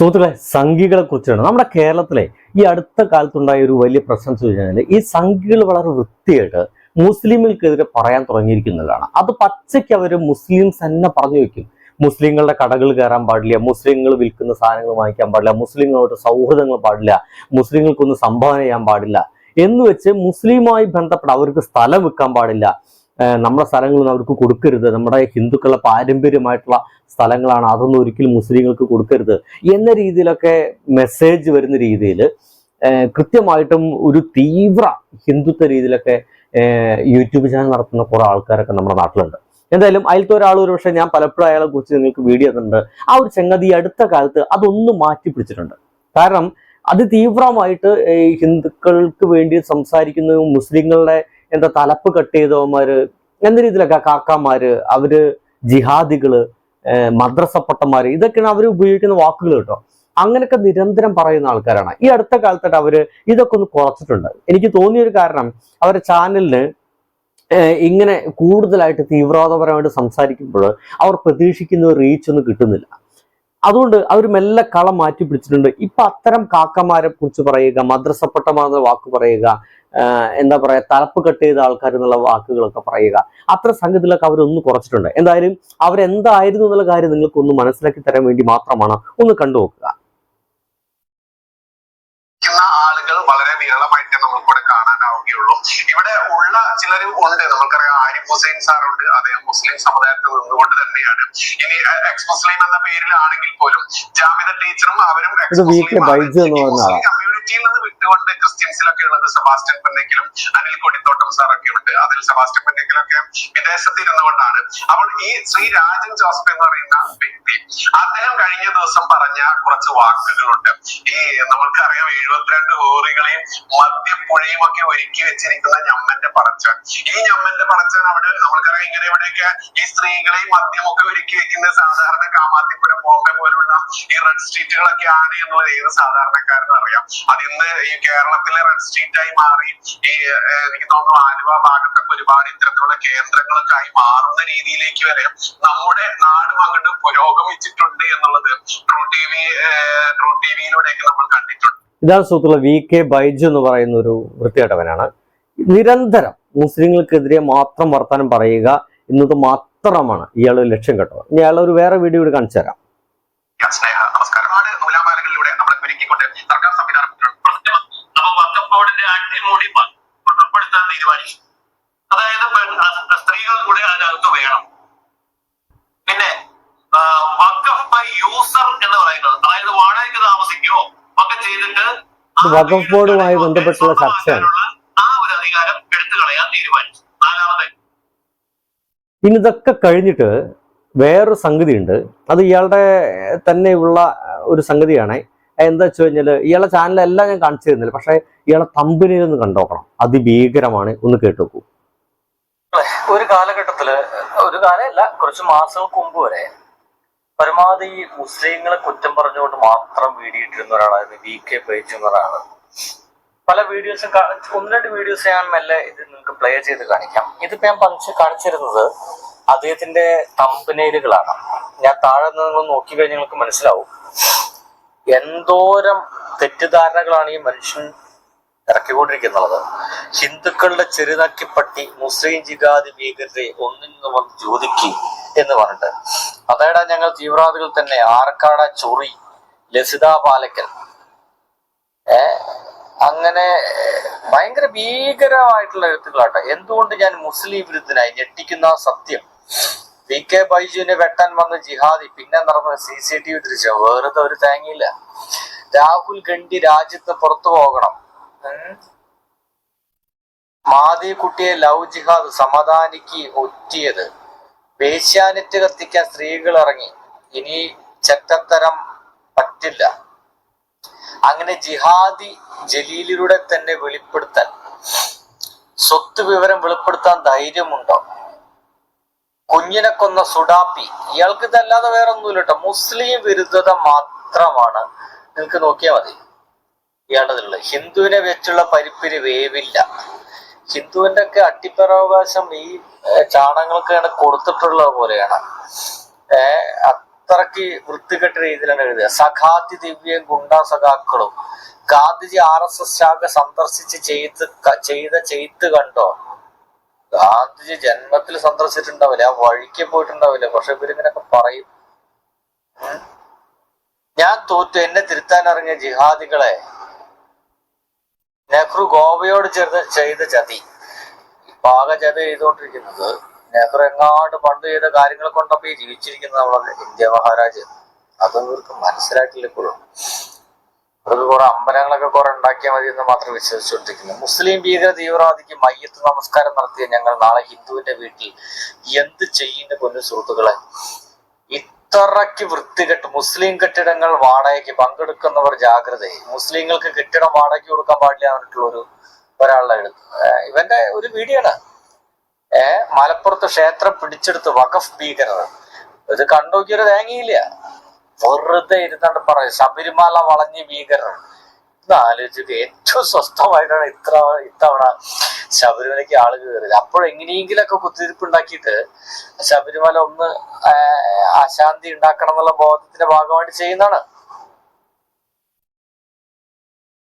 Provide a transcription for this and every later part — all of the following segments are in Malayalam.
സുഹൃത്തുക്കളെ സംഘികളെ കുറിച്ചാണ് നമ്മുടെ കേരളത്തിലെ ഈ അടുത്ത കാലത്തുണ്ടായ ഒരു വലിയ പ്രശ്നം ചോദിച്ചാൽ ഈ സംഘികൾ വളരെ വൃത്തിയായിട്ട് മുസ്ലിമുകൾക്കെതിരെ പറയാൻ തുടങ്ങിയിരിക്കുന്നതാണ്. അത് പച്ചയ്ക്ക് അവർ മുസ്ലിംസ് തന്നെ പറഞ്ഞു വെക്കും. മുസ്ലിങ്ങളുടെ കടകൾ കയറാൻ പാടില്ല മുസ്ലിങ്ങൾ വിൽക്കുന്ന സാധനങ്ങൾ വാങ്ങിക്കാൻ പാടില്ല മുസ്ലിങ്ങളോട് സൗഹൃദങ്ങൾ പാടില്ല മുസ്ലിങ്ങൾക്കൊന്നും സംഭാവന ചെയ്യാൻ പാടില്ല എന്ന് വെച്ച് മുസ്ലിമുമായി ബന്ധപ്പെട്ട അവർക്ക് സ്ഥലം വിൽക്കാൻ പാടില്ല. നമ്മുടെ സ്ഥലങ്ങളൊന്നും അവർക്ക് കൊടുക്കരുത്. നമ്മുടെ ഹിന്ദുക്കളുടെ പാരമ്പര്യമായിട്ടുള്ള സ്ഥലങ്ങളാണ്. അതൊന്നും ഒരിക്കലും മുസ്ലിങ്ങൾക്ക് കൊടുക്കരുത് എന്ന രീതിയിലൊക്കെ മെസ്സേജ് വരുന്ന രീതിയിൽ കൃത്യമായിട്ടും ഒരു തീവ്ര ഹിന്ദുത്വ രീതിയിലൊക്കെ യൂട്യൂബ് ചാനൽ നടത്തുന്ന കുറെ ആൾക്കാരൊക്കെ നമ്മുടെ നാട്ടിലുണ്ട്. എന്തായാലും അതിലത്തെ ഒരാൾ ഒരു പക്ഷേ ഞാൻ പലപ്പോഴും അയാളെ കുറിച്ച് നിങ്ങൾക്ക് വീഡിയോ തന്നിട്ടുണ്ട് ആ ഒരു ചങ്ങതി അടുത്ത കാലത്ത് അതൊന്നും മാറ്റി പിടിച്ചിട്ടുണ്ട്. കാരണം അത് തീവ്രമായിട്ട് ഹിന്ദുക്കൾക്ക് വേണ്ടി സംസാരിക്കുന്നതും മുസ്ലിങ്ങളുടെ എന്താ തലപ്പ് കട്ട് ചെയ്തവന്മാര് എന്ന രീതിയിലൊക്കെ കാക്കാമാര് അവർ ജിഹാദികൾ മദ്രസപ്പൊട്ടന്മാര് ഇതൊക്കെയാണ് അവർ ഉപയോഗിക്കുന്ന വാക്കുകൾ കേട്ടോ. അങ്ങനെയൊക്കെ നിരന്തരം പറയുന്ന ആൾക്കാരാണ്. ഈ അടുത്ത കാലത്തായിട്ട് അവർ ഇതൊക്കെ ഒന്ന് കുറച്ചിട്ടുണ്ട്. എനിക്ക് തോന്നിയൊരു കാരണം അവരുടെ ചാനലിന് ഇങ്ങനെ കൂടുതലായിട്ട് തീവ്രവാദപരമായിട്ട് സംസാരിക്കുമ്പോൾ അവർ പ്രതീക്ഷിക്കുന്ന റീച്ച് ഒന്നും കിട്ടുന്നില്ല. അതുകൊണ്ട് അവർ മെല്ലെ കളം മാറ്റി പിടിച്ചിട്ടുണ്ട്. ഇപ്പൊ അത്തരം കാക്കമാരെ കുറിച്ച് പറയുക മദ്രസപ്പെട്ടമാർന്ന വാക്ക് പറയുക എന്താ പറയാ തലപ്പ് കട്ട് ചെയ്ത ആൾക്കാർ എന്നുള്ള വാക്കുകളൊക്കെ പറയുക. അത്ര സംഗതികളൊക്കെ അവരൊന്ന് കുറച്ചിട്ടുണ്ട്. എന്തായാലും അവരെന്തായിരുന്നു എന്നുള്ള കാര്യം നിങ്ങൾക്ക് ഒന്ന് മനസ്സിലാക്കി തരാൻ വേണ്ടി മാത്രമാണ് ഒന്ന് കണ്ടു നോക്കുക. ആളുകൾ വളരെ വിരളമായിട്ട് നമുക്കിവിടെ കാണാനാവുകയുള്ളൂ. ഇവിടെ ഉള്ള ചിലരും ഉണ്ട്. നമുക്കറിയാം ആരിഫ് ഹുസൈൻ സാറുണ്ട്. അദ്ദേഹം മുസ്ലിം സമുദായത്തിൽ നിന്നുകൊണ്ട് തന്നെയാണ്. ഇനി എക്സ് മുസ്ലിം എന്ന പേരിലാണെങ്കിൽ പോലും ജാമിദ ടീച്ചറും അവരും കമ്മ്യൂണിറ്റിയിൽ നിന്ന് ക്രിസ്ത്യൻസിലൊക്കെ ഉള്ളത് സെബാസ്റ്റ്യൻ പെണ്ണെങ്കിലും അനിൽ കൊടിത്തോട്ടം സാറൊക്കെ ഉണ്ട്. അതിൽ സെബാസ്റ്റ്യൻ പെണ്ണെങ്കിലൊക്കെ വിദേശത്ത് ഇരുന്നുകൊണ്ടാണ് അപ്പോൾ ഈ ശ്രീ രാജൻ ജോസഫ് എന്ന് പറയുന്ന വ്യക്തി അദ്ദേഹം കഴിഞ്ഞ ദിവസം പറഞ്ഞ കുറച്ച് വാക്കുകളുണ്ട്. ഈ നമുക്കറിയാം എഴുപത്തിരണ്ട് ഹോറികളെയും മദ്യപ്പുഴയും ഒക്കെ ഒരുക്കി വെച്ചിരിക്കുന്ന ഞമ്മന്റെ പറച്ചൻ. ഈ ഞമ്മന്റെ പറച്ചൻ അവിടെ നമുക്കറിയാം ഇങ്ങനെ ഇവിടെയൊക്കെ ഈ സ്ത്രീകളെയും മദ്യമൊക്കെ ഒരുക്കി വെക്കുന്ന സാധാരണ കാമാത്തിപ്പുരം ബോംബെ പോലുള്ള ഈ റെഡ് സ്ട്രീറ്റുകളൊക്കെ ആണ് എന്നുള്ളത് ഏത് സാധാരണക്കാരനും അറിയാം. അത് ഇന്ന് ഈ കേരളത്തിലെ റെഡ് സ്ട്രീറ്റ് ആയി മാറി. ഈ എനിക്ക് തോന്നുന്നു ആലുവ ഭാഗത്തൊക്കെ ഒരുപാട് ഇത്തരത്തിലുള്ള കേന്ദ്രങ്ങളൊക്കെ ആയി മാറുന്ന രീതിയിലേക്ക് വരെ നമ്മുടെ നാടും അങ്ങോട്ട് പുരോഗമിച്ചിട്ടുണ്ട് എന്നുള്ളത് true T V true T വിയിലൂടെയൊക്കെ നമ്മൾ കണ്ടിട്ടുണ്ട്. ഇതാണ് സുഹൃത്തുക്കളെ വി കെ ബൈജു എന്ന് പറയുന്ന ഒരു വൃത്തികെട്ടവനാണ്. നിരന്തരം മുസ്ലിങ്ങൾക്കെതിരെ മാത്രം വർത്തമാനം പറയുക എന്നത് മാത്രമാണ് ഇയാൾ ലക്ഷ്യം കേട്ടോ ഇനി അയാൾ ഒരു വേറെ വീഡിയോ കാണിച്ചു തരാം സ്നേഹ നമസ്കാരം ഒരുപാട് നൂലാമാലകളിലൂടെ നമ്മളെ ഒരുക്കിക്കൊണ്ട് സർക്കാർ സംവിധാനം അപ്പൊ വക്കഫ് പ- ഉൾപ്പെടുത്താൻ തീരുമാനിച്ചു. അതായത് സ്ത്രീകൾ കൂടെ അതിനകത്ത് വേണം. പിന്നെ വക്കഫ് ബൈ യൂസർ എന്ന് പറയുന്നത് അതായത് വാടകയ്ക്ക് താമസിക്കുകയോ ഒക്കെ ചെയ്തിട്ട് വഖഫ് ബോർഡുമായി ബന്ധപ്പെട്ടുള്ള ചർച്ചയാണ്. ആ ഒരു അധികാരം എടുത്തു കളയാൻ തീരുമാനിച്ചു. നാലാമത്തെ. ഇനി ഇതൊക്കെ കഴിഞ്ഞിട്ട് വേറൊരു സംഗതി ഉണ്ട് അത് ഇയാളുടെ തന്നെയുള്ള ഒരു സംഗതിയാണ്. എന്താ വെച്ച് കഴിഞ്ഞാൽ ഇയാളെ ചാനലെല്ലാം ഞാൻ കാണിച്ചു തരുന്നില്ല. പക്ഷേ ഇയാളെ തമ്പിനെ ഒന്ന് കണ്ടോക്കണം അതിഭീകരമാണ്. ഒന്ന് കേട്ടോക്കൂ ഒരു കാലഘട്ടത്തിൽ ഒരു കാലമല്ല കുറച്ച് മാസങ്ങൾക്ക് മുമ്പ് വരെ പരമാവധി മുസ്ലിങ്ങളെ കുറ്റം പറഞ്ഞുകൊണ്ട് മാത്രം വീടിയിട്ടിരുന്ന ഒരാളായിരുന്നു വി കെ പേജ് എന്നൊരാൾ. പല വീഡിയോസും ഒന്ന് രണ്ട് വീഡിയോസ് ഞാൻ മെല്ലെ ഇത് നിങ്ങൾക്ക് പ്ലേ ചെയ്ത് കാണിക്കാം. ഇതിപ്പോ ഞാൻ പങ്ക് കാണിച്ചിരുന്നത് അദ്ദേഹത്തിന്റെ തമ്പനയിലുകളാണ് ഞാൻ താഴെ നിന്ന് നിങ്ങൾ നോക്കി കഴിഞ്ഞാൽ നിങ്ങൾക്ക് മനസ്സിലാവും. എന്തോരം തെറ്റിദ്ധാരണകളാണ് ഈ മനുഷ്യൻ ഇറക്കിക്കൊണ്ടിരിക്കുന്നത്. ഹിന്ദുക്കളുടെ ചെറുനക്കിപ്പട്ടി മുസ്ലിം ജിഗാദി ഭീകരരെ ഒന്നിൽ നിന്ന് വന്ന് ചോദിക്കും എന്ന് പറഞ്ഞിട്ട്. അതേടാ ഞങ്ങൾ തീവ്രവാദികൾ തന്നെ ആർക്കാട ചൊറി? ലസിത പാലക്കൽ ഏ? അങ്ങനെ ഭയങ്കര ഭീകരമായിട്ടുള്ള എഴുത്തുകളാട്ടെ. എന്തുകൊണ്ട് ഞാൻ മുസ്ലിം വിരുദ്ധനായി ഞെട്ടിക്കുന്ന സത്യം? വി കെ ബൈജുവിനെ വെട്ടാൻ വന്ന ജിഹാദി പിന്നെ നടന്ന സി സി ടി വി ദൃശ്യം. വെറുതെ ഒരു തേങ്ങയില്ല. രാഹുൽ ഗണ്ഡി രാജ്യത്ത് പുറത്തു പോകണം. മാതി കുട്ടിയെ ലവ് ജിഹാദ് സമാധാനിക്ക് ഒറ്റിയത്. വേശ്യാനെറ്റ് കത്തിക്കാൻ സ്ത്രീകൾ ഇറങ്ങി. ഇനി ചെറ്റത്തരം പറ്റില്ല. അങ്ങനെ ജിഹാദി ജലീലിലൂടെ തന്നെ വെളിപ്പെടുത്താൻ സ്വത്ത് വിവരം വെളിപ്പെടുത്താൻ ധൈര്യമുണ്ടോ? കുഞ്ഞിനെ കൊന്ന സുഡാപ്പി. ഇയാൾക്ക് ഇതല്ലാതെ വേറെ ഒന്നുമില്ല കേട്ടോ മുസ്ലിം വിരുദ്ധത മാത്രമാണ്. നിങ്ങൾക്ക് നോക്കിയാൽ മതി. ഇയാളതിലുള്ളത് ഹിന്ദുവിനെ വെച്ചുള്ള പരിപ്പിന് വേവില്ല. ഹിന്ദുവിന്റെ ഒക്കെ അട്ടിപ്പരാവകാശം ഈ ചാണകങ്ങൾക്കാണ് കൊടുത്തിട്ടുള്ളത് പോലെയാണ്. ഏർ അത്രയ്ക്ക് വൃത്തികെട്ട രീതിയിലാണ് എഴുതുക സഖാതി ദിവ്യം ഗുണ്ടാ സഖാക്കളും. ഗാന്ധിജി ആർ എസ് എസ് ശാഖ സന്ദർശിച്ച് ചെയ്ത് ചെയ്ത ചെയ്ത് കണ്ടോ? ഗാന്ധിജി ജന്മത്തിൽ സന്ദർശിച്ചിട്ടുണ്ടാവില്ല ആ വഴിക്ക് പോയിട്ടുണ്ടാവില്ല. പക്ഷെ ഇവരിങ്ങനൊക്കെ പറയും. ഞാൻ തോറ്റു. എന്നെ തിരുത്താൻ ഇറങ്ങിയ ജിഹാദികളെ നെഹ്റു ഗോവയോട് ചേർന്ന് ചെയ്ത ചതി. പാക ചത ചെയ്തുകൊണ്ടിരിക്കുന്നത് നെഹ്റു എങ്ങാണ്ട് പണ്ട് ചെയ്ത കാര്യങ്ങൾ കൊണ്ടപ്പോ ഈ ജീവിച്ചിരിക്കുന്നത് നമ്മളെ ഇന്ത്യ മഹാരാജ്. അതൊന്നും ഇവർക്ക് മനസ്സിലായിട്ടില്ല ഇപ്പോഴും. അവർക്ക് കുറെ അമ്പലങ്ങളൊക്കെ കുറെ ഉണ്ടാക്കിയാൽ മതി എന്ന് മാത്രം വിശ്വസിച്ചുകൊണ്ടിരിക്കുന്നു. മുസ്ലിം ഭീകര തീവ്രവാദിക്ക് മയ്യത്ത് നമസ്കാരം നടത്തിയ ഞങ്ങൾ നാളെ ഹിന്ദുവിന്റെ വീട്ടിൽ എന്ത് ചെയ്യുന്ന പൊന്നു സുഹൃത്തുക്കളെ? ഇത്രയ്ക്ക് വൃത്തികെട്ട് മുസ്ലിം കെട്ടിടങ്ങൾ വാടകയ്ക്ക് പങ്കെടുക്കുന്നവർ ജാഗ്രത മുസ്ലിങ്ങൾക്ക് കെട്ടിടം വാടകയ്ക്ക് കൊടുക്കാൻ പാടില്ല എന്നിട്ടുള്ള ഒരു ഒരാളുടെ എഴുത്ത് ഇവന്റെ ഒരു വീഡിയോ ഏഹ് മലപ്പുറത്ത് ക്ഷേത്രം പിടിച്ചെടുത്ത് വഖഫ് ഭീകരർ. ഇത് കണ്ടുനോക്കിയൊരു തേങ്ങയില്ല. വെറുതെ ഇരുന്നാണ്ട് പറയാം ശബരിമല വളഞ്ഞ് ഭീകരർ ആലോചിച്ചിട്ട് ഏറ്റവും സ്വസ്ഥമായിട്ടാണ് ഇത്ര ഇത്തവണ ശബരിമലയ്ക്ക് ആൾ കയറിയത്. അപ്പോഴെങ്ങനെയെങ്കിലൊക്കെ കുത്തിരിപ്പ് ഉണ്ടാക്കിയിട്ട് ശബരിമല ഒന്ന് അശാന്തി ഉണ്ടാക്കണം എന്നുള്ള ബോധത്തിന്റെ ഭാഗമായിട്ട് ചെയ്യുന്നതാണ്.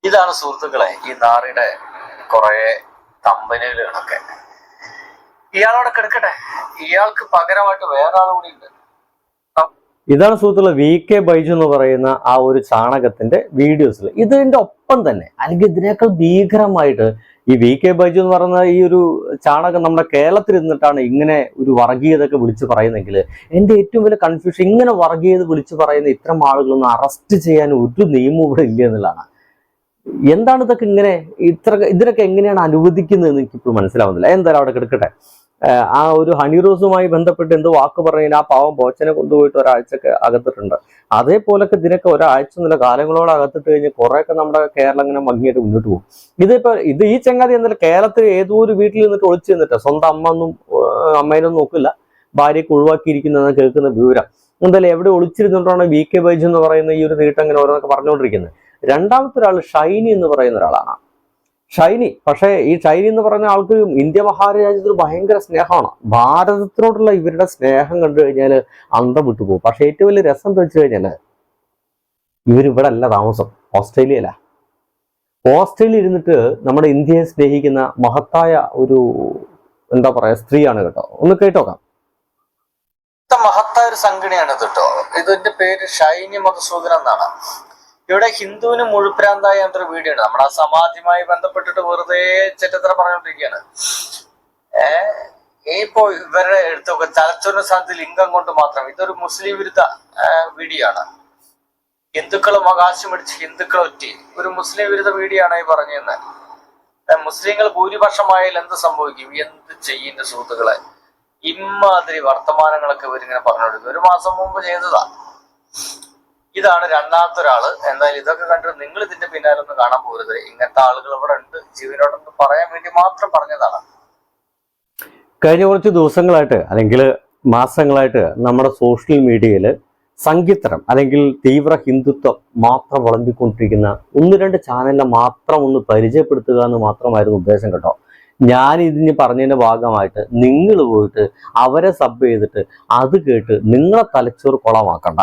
ഇതാണ് സുഹൃത്തുക്കളെ ഈ നാറിയുടെ കുറെ കമ്പനികളൊക്കെ ഇയാളവിടെ കിടക്കട്ടെ. ഇയാൾക്ക് പകരമായിട്ട് വേറെ ആൾ കൂടി ഉണ്ട്. ഇതാണ് സുഹൃത്തുക്കളെ വി കെ ബൈജു എന്ന് പറയുന്ന ആ ഒരു ചാണകത്തിന്റെ വീഡിയോസിൽ. ഇതിന്റെ ഒപ്പം തന്നെ അല്ലെങ്കിൽ ഇതിനേക്കാൾ ഭീകരമായിട്ട് ഈ വി കെ ബൈജു എന്ന് പറയുന്ന ഈ ഒരു ചാണകം നമ്മുടെ കേരളത്തിൽ ഇരുന്നിട്ടാണ് ഇങ്ങനെ ഒരു വർഗീയതൊക്കെ വിളിച്ചു പറയുന്നെങ്കിൽ എന്റെ ഏറ്റവും വലിയ കൺഫ്യൂഷൻ ഇങ്ങനെ വർഗീയത വിളിച്ചു പറയുന്ന ഇത്തരം ആളുകളൊന്നും അറസ്റ്റ് ചെയ്യാൻ ഒരു നിയമവും ഇവിടെ ഇല്ല എന്നുള്ളതാണ്. എന്താണ് ഇതൊക്കെ ഇങ്ങനെ ഇത്ര ഇതിനൊക്കെ എങ്ങനെയാണ് അനുവദിക്കുന്നതെന്ന് എനിക്കിപ്പോൾ മനസ്സിലാവുന്നില്ല. എന്തായാലും അവിടെ കിടക്കട്ടെ. ആ ഒരു ഹണി റോസുമായി ബന്ധപ്പെട്ട് എന്ത് വാക്ക് പറഞ്ഞതിന് ആ പാവം ബോച്ചനെ കൊണ്ടുപോയിട്ട് ഒരാഴ്ചക്ക് അകത്തിട്ടുണ്ട്. അതേപോലൊക്കെ ഇതിനൊക്കെ ഒരാഴ്ച നില കാലങ്ങളോട് അകത്തിട്ട് കഴിഞ്ഞ് കുറെയൊക്കെ നമ്മുടെ കേരളം ഇങ്ങനെ ഭംഗിയായിട്ട് മുന്നോട്ട് പോകും. ഇതിപ്പോ ഇത് ഈ ചങ്ങാതി എന്നല്ല കേരളത്തിൽ ഏതോ ഒരു വീട്ടിൽ നിന്നിട്ട് ഒളിച്ചു നിന്നിട്ട്. സ്വന്തം അമ്മ ഒന്നും അമ്മേനൊന്നും നോക്കില്ല. ഭാര്യയ്ക്ക് ഒഴിവാക്കിയിരിക്കുന്നതെന്ന് കേൾക്കുന്ന വിവരം. എന്തായാലും എവിടെ ഒളിച്ചിരുന്നിട്ടാണ് വി കെ ബൈജ് എന്ന് പറയുന്ന ഈ ഒരു നീട്ടം ഇങ്ങനെ ഓരോന്നൊക്കെ പറഞ്ഞുകൊണ്ടിരിക്കുന്നത്? രണ്ടാമത്തെ ഒരാൾ ഷൈനി എന്ന് പറയുന്ന ഒരാളാണ്. ഷൈനി. പക്ഷേ ഈ ഷൈനി എന്ന് പറയുന്ന ആൾക്ക് ഇന്ത്യ മഹാരാജ്യത്തിന് ഭയങ്കര സ്നേഹമാണ്. ഭാരതത്തിനോടുള്ള ഇവരുടെ സ്നേഹം കണ്ടു കഴിഞ്ഞാൽ അന്തം വിട്ടുപോകും പക്ഷെ ഏറ്റവും വലിയ രസം എന്താ വെച്ച് കഴിഞ്ഞാൽ ഇവരിവിടെ അല്ല താമസം. ഓസ്ട്രേലിയയില. ഓസ്ട്രേലിയ ഇരുന്നിട്ട് നമ്മുടെ ഇന്ത്യയെ സ്നേഹിക്കുന്ന മഹത്തായ ഒരു എന്താ പറയാ സ്ത്രീയാണ് കേട്ടോ. ഒന്ന് കേട്ടോക്കാം. മഹത്തായ ഒരു സംഘടനയാണ് കേട്ടോ. ഇതിന്റെ പേര് ഷൈനി മധുസൂദൻ എന്നാണ്. ഇവിടെ ഹിന്ദുവിന് മുഴുപ്രാന്തായ എന്തൊരു വീഡിയോ ആണ് നമ്മുടെ ആ സമാധിയുമായി ബന്ധപ്പെട്ടിട്ട് വെറുതെ ചെറ്റത്ര പറഞ്ഞുകൊണ്ടിരിക്കുകയാണ്. ഏഹ് ഇപ്പോ ഇവരുടെ എടുത്തൊക്കെ തലച്ചോറിന് സ്ഥാനത്ത് ലിംഗം കൊണ്ട് മാത്രം ഇതൊരു മുസ്ലിം വിരുദ്ധ വീഡിയോ ആണ് ഹിന്ദുക്കളും അവകാശം പിടിച്ച് ഹിന്ദുക്കൾ ഒറ്റി. ഒരു മുസ്ലിം വിരുദ്ധ വീഡിയോ ആണ് ഈ പറഞ്ഞിരുന്നത് മുസ്ലിങ്ങൾ ഭൂരിപക്ഷമായാൽ എന്ത് സംഭവിക്കും? എന്ത് ചെയ്യുന്ന സുഹൃത്തുക്കളെ? ഇമ്മാതിരി വർത്തമാനങ്ങളൊക്കെ ഇവരിങ്ങനെ പറഞ്ഞുകൊടുക്കും ഒരു മാസം മുമ്പ് ചെയ്തതാ ഇതാണ് രണ്ടാമത്തെ ഒരാൾ എന്തായാലും ഇതൊക്കെ കണ്ടിട്ട് നിങ്ങൾ ഇതിന്റെ പിന്നാലെ ഒന്ന് കാണാൻ പോകരുത്. ഇങ്ങനത്തെ ആളുകൾ ഇവിടെ ഉണ്ട്. ജീവനോടൊന്ന് പറയാൻ വേണ്ടി മാത്രം പറഞ്ഞതാണ്. കഴിഞ്ഞ കുറച്ച് ദിവസങ്ങളായിട്ട് അല്ലെങ്കിൽ മാസങ്ങളായിട്ട് നമ്മുടെ സോഷ്യൽ മീഡിയയിൽ സംഗീതരം അല്ലെങ്കിൽ തീവ്ര ഹിന്ദുത്വം മാത്രം വിളമ്പിക്കൊണ്ടിരിക്കുന്ന ഒന്ന് രണ്ട് ചാനലിനെ മാത്രം ഒന്ന് പരിചയപ്പെടുത്തുക എന്ന് മാത്രമായിരുന്നു ഉദ്ദേശം കേട്ടോ. ഞാൻ ഇതിന് പറഞ്ഞതിന്റെ ഭാഗമായിട്ട് നിങ്ങൾ പോയിട്ട് അവരെ സബ് ചെയ്തിട്ട് അത് കേട്ട് നിങ്ങളെ തലച്ചോറ് കുളമാക്കണ്ട.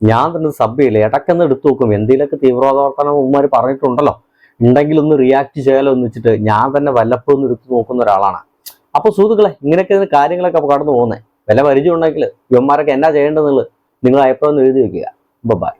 ഞാൻ തന്നെ സബ് ചെയ്യില്ല ഇടയ്ക്കൊന്ന് എടുത്തു നോക്കും. എന്തെങ്കിലുമൊക്കെ തീവ്രവാദവർത്തനം ഉമ്മമാർ പറഞ്ഞിട്ടുണ്ടല്ലോ. ഉണ്ടെങ്കിൽ ഒന്ന് റിയാക്ട് ചെയ്യാലോ എന്ന് വെച്ചിട്ട് ഞാൻ തന്നെ വല്ലപ്പോഴും ഒന്ന് എടുത്തു നോക്കുന്ന ഒരാളാണ്. അപ്പൊ സുഹൃത്തുക്കളെ ഇങ്ങനെയൊക്കെ കാര്യങ്ങളൊക്കെ കടന്നു പോകുന്നത് വില പരിചയം ഉണ്ടെങ്കിൽ ഇവന്മാരൊക്കെ എന്നാ ചെയ്യേണ്ടതെന്നുള്ളത് നിങ്ങൾ അഭിപ്രായം എഴുതി വെക്കുക. ബൈ